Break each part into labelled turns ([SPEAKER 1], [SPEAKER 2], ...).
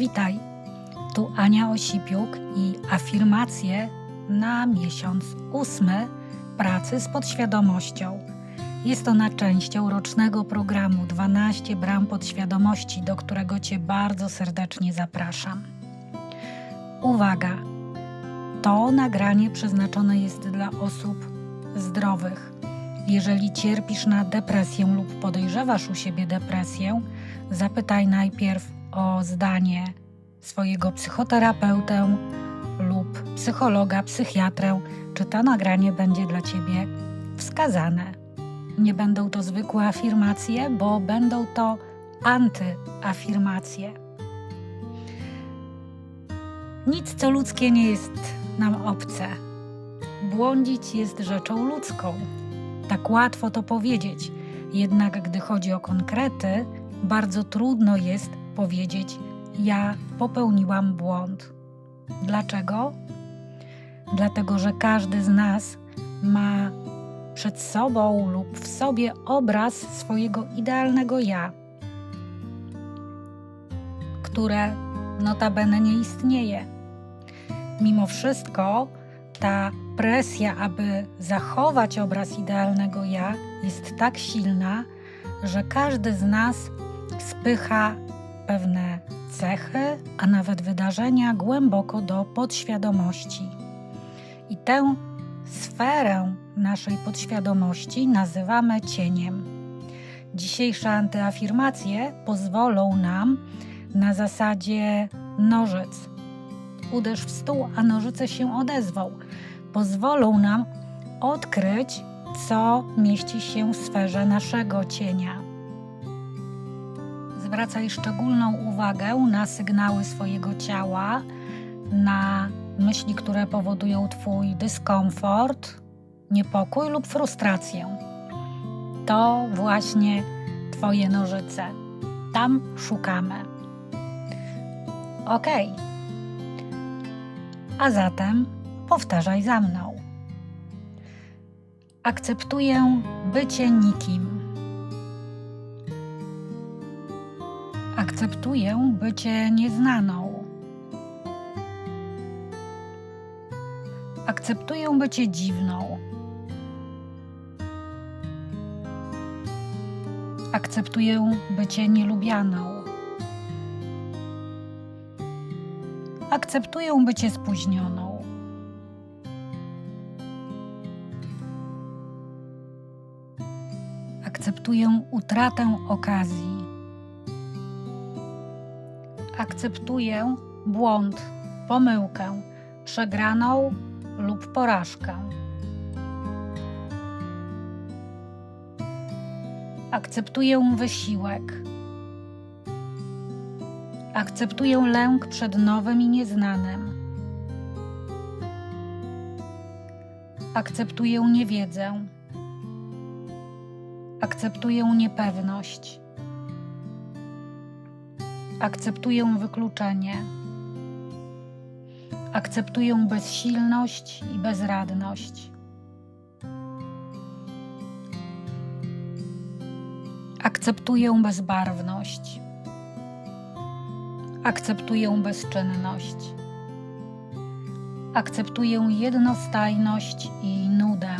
[SPEAKER 1] Witaj, tu Ania Osipiuk i afirmacje na miesiąc ósmy pracy z podświadomością. Jest ona częścią rocznego programu 12 bram podświadomości, do którego Cię bardzo serdecznie zapraszam. Uwaga! To nagranie przeznaczone jest dla osób zdrowych. Jeżeli cierpisz na depresję lub podejrzewasz u siebie depresję, zapytaj najpierw o zdanie swojego psychoterapeutę lub psychologa, psychiatrę, czy to nagranie będzie dla Ciebie wskazane. Nie będą to zwykłe afirmacje, bo będą to antyafirmacje. Nic, co ludzkie, nie jest nam obce. Błądzić jest rzeczą ludzką. Tak łatwo to powiedzieć, jednak gdy chodzi o konkrety, bardzo trudno jest powiedzieć: Ja popełniłam błąd. Dlaczego? Dlatego, że każdy z nas ma przed sobą lub w sobie obraz swojego idealnego ja, które notabene nie istnieje. Mimo wszystko, ta presja, aby zachować obraz idealnego ja, jest tak silna, że każdy z nas spycha pewne cechy, a nawet wydarzenia głęboko do podświadomości. I tę sferę naszej podświadomości nazywamy cieniem. Dzisiejsze antyafirmacje pozwolą nam na zasadzie nożyc. Uderz w stół, a nożyce się odezwą. Pozwolą nam odkryć, co mieści się w sferze naszego cienia. Zwracaj szczególną uwagę na sygnały swojego ciała, na myśli, które powodują Twój dyskomfort, niepokój lub frustrację. To właśnie Twoje nożyce. Tam szukamy. Ok. A zatem powtarzaj za mną. Akceptuję bycie nikim. Akceptuję bycie nieznaną. Akceptuję bycie dziwną. Akceptuję bycie nielubianą. Akceptuję bycie spóźnioną. Akceptuję utratę okazji. Akceptuję błąd, pomyłkę, przegraną lub porażkę. Akceptuję wysiłek. Akceptuję lęk przed nowym i nieznanym. Akceptuję niewiedzę. Akceptuję niepewność. Akceptuję wykluczenie. Akceptuję bezsilność i bezradność. Akceptuję bezbarwność. Akceptuję bezczynność. Akceptuję jednostajność i nudę.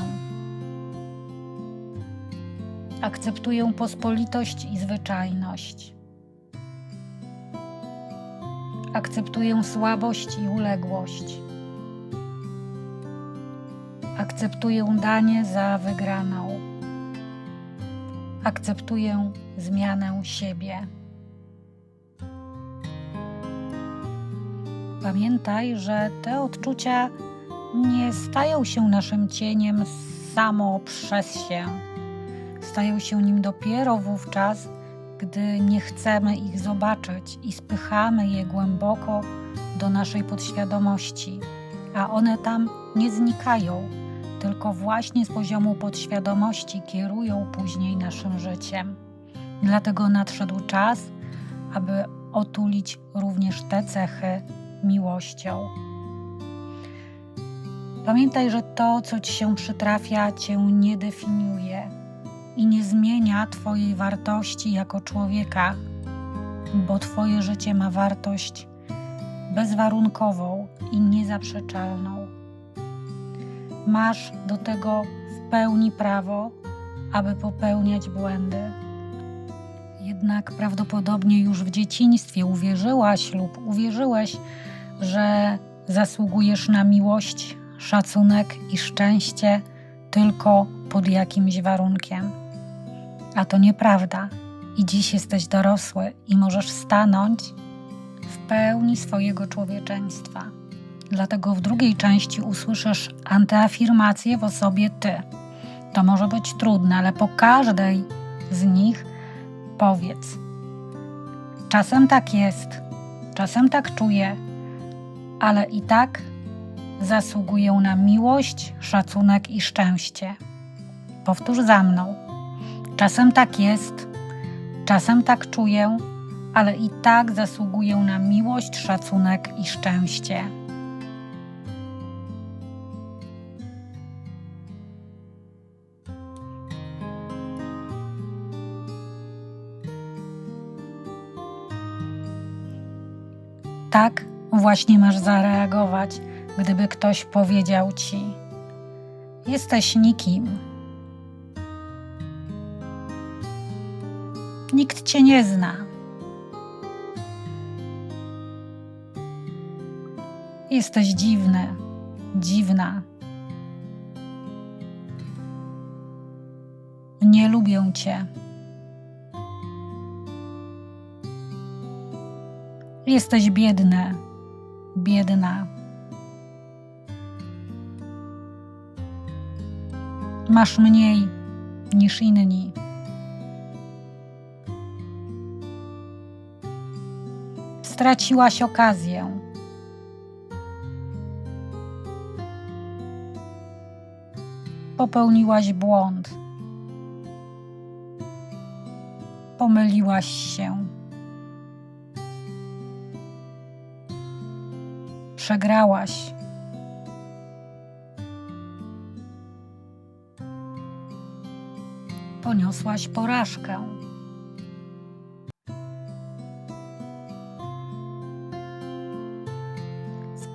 [SPEAKER 1] Akceptuję pospolitość i zwyczajność. Akceptuję słabość i uległość. Akceptuję danie za wygraną. Akceptuję zmianę siebie. Pamiętaj, że te odczucia nie stają się naszym cieniem samo przez się. Stają się nim dopiero wówczas, gdy nie chcemy ich zobaczyć i spychamy je głęboko do naszej podświadomości, a one tam nie znikają, tylko właśnie z poziomu podświadomości kierują później naszym życiem. Dlatego nadszedł czas, aby otulić również te cechy miłością. Pamiętaj, że to, co ci się przytrafia, cię nie definiuje i nie zmienia Twojej wartości jako człowieka. bo Twoje życie ma wartość bezwarunkową i niezaprzeczalną. Masz do tego w pełni prawo, aby popełniać błędy. Jednak prawdopodobnie już w dzieciństwie uwierzyłaś lub uwierzyłeś, że zasługujesz na miłość, szacunek i szczęście tylko pod jakimś warunkiem. A to nieprawda. I dziś jesteś dorosły i możesz stanąć w pełni swojego człowieczeństwa. Dlatego w drugiej części usłyszysz antyafirmację w osobie ty. To może być trudne, ale po każdej z nich powiedz: Czasem tak jest, czasem tak czuję, ale i tak zasługuję na miłość, szacunek i szczęście. Powtórz za mną. Czasem tak jest, czasem tak czuję, ale i tak zasługuję na miłość, szacunek i szczęście. Tak właśnie masz zareagować, gdyby ktoś powiedział ci: Jesteś nikim. Nikt cię nie zna. Jesteś dziwny, dziwna. Nie lubię cię. Jesteś biedny, biedna. Masz mniej niż inni. Straciłaś okazję. Popełniłaś błąd. Pomyliłaś się. Przegrałaś. Poniosłaś porażkę.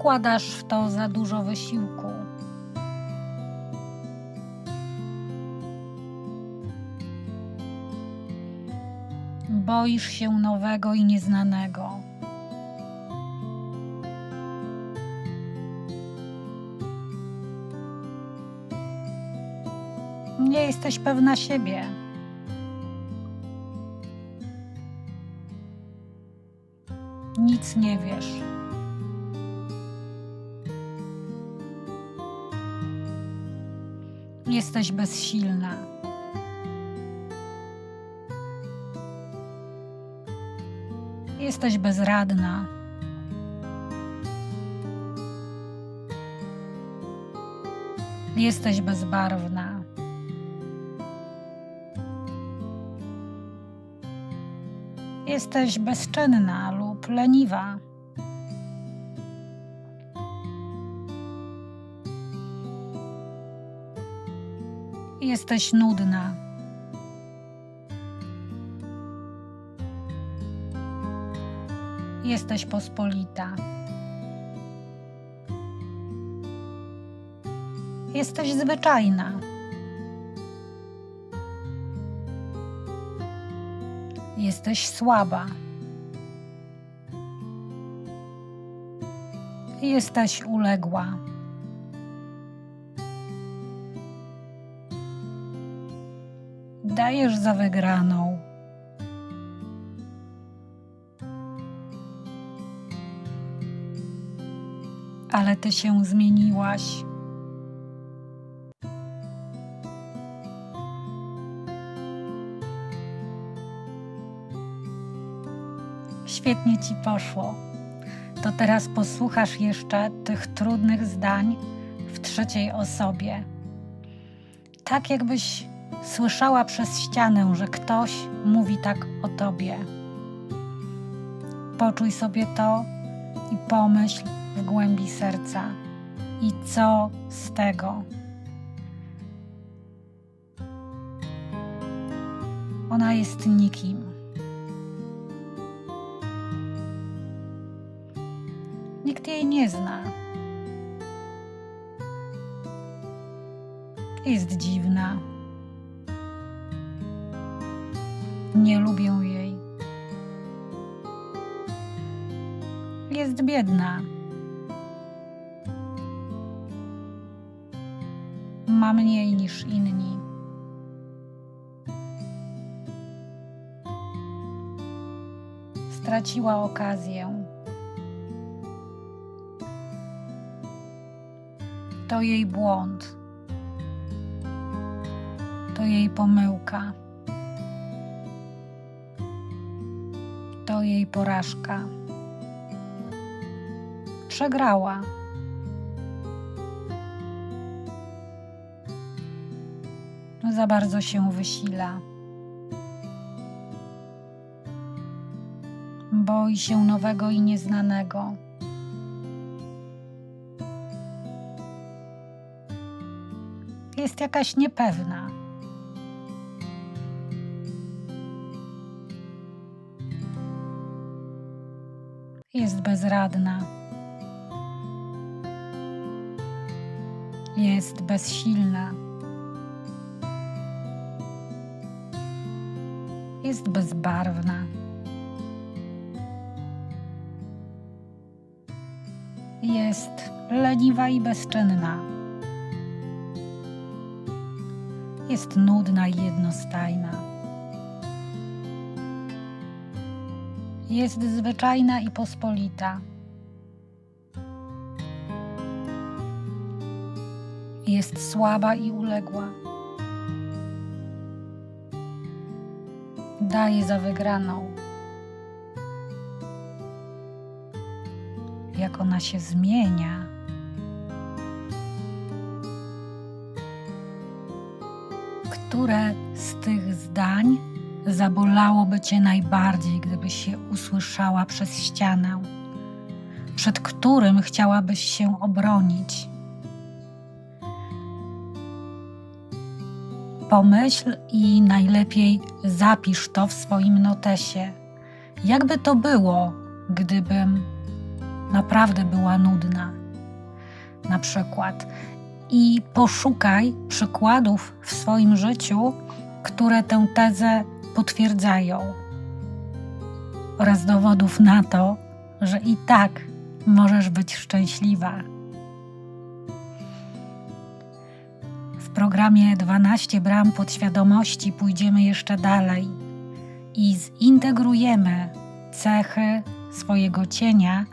[SPEAKER 1] Wkładasz w to za dużo wysiłku. Boisz się nowego i nieznanego. Nie jesteś pewna siebie. Nic nie wiesz. Jesteś bezsilna. Jesteś bezradna. Jesteś bezbarwna. Jesteś bezczynna lub leniwa. Jesteś nudna. Jesteś pospolita. Jesteś zwyczajna. Jesteś słaba. Jesteś uległa. Dajesz za wygraną. Ale ty się zmieniłaś. Świetnie ci poszło. To teraz posłuchasz jeszcze tych trudnych zdań w trzeciej osobie. Tak jakbyś słyszała przez ścianę, że ktoś mówi tak o tobie. Poczuj sobie to i pomyśl w głębi serca. I co z tego? Ona jest nikim. Nikt jej nie zna. Jest dziwna. Nie lubię jej. Jest biedna. Ma mniej niż inni. Straciła okazję. To jej błąd. To jej pomyłka. To jej porażka. Przegrała. Za bardzo się wysila. Boi się nowego i nieznanego. Jest jakaś niepewna. Jest bezradna. Jest bezsilna. Jest bezbarwna. Jest leniwa i bezczynna. Jest nudna i jednostajna. Jest zwyczajna i pospolita. Jest słaba i uległa. Daje za wygraną. Jak ona się zmienia. Które z tych zdań zabolałoby cię najbardziej, gdybyś je usłyszała przez ścianę, przed którym chciałabyś się obronić? Pomyśl i najlepiej zapisz to w swoim notesie. Jakby to było, gdybym naprawdę była nudna? Na przykład. I poszukaj przykładów w swoim życiu, które tę tezę potwierdzają, oraz dowodów na to, że i tak możesz być szczęśliwa. W programie 12 bram podświadomości pójdziemy jeszcze dalej i zintegrujemy cechy swojego cienia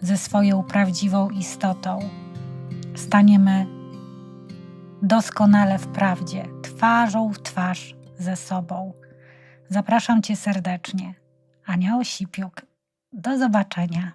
[SPEAKER 1] ze swoją prawdziwą istotą. Staniemy doskonale w prawdzie, twarzą w twarz ze sobą. Zapraszam Cię serdecznie. Ania Osipiuk. Do zobaczenia.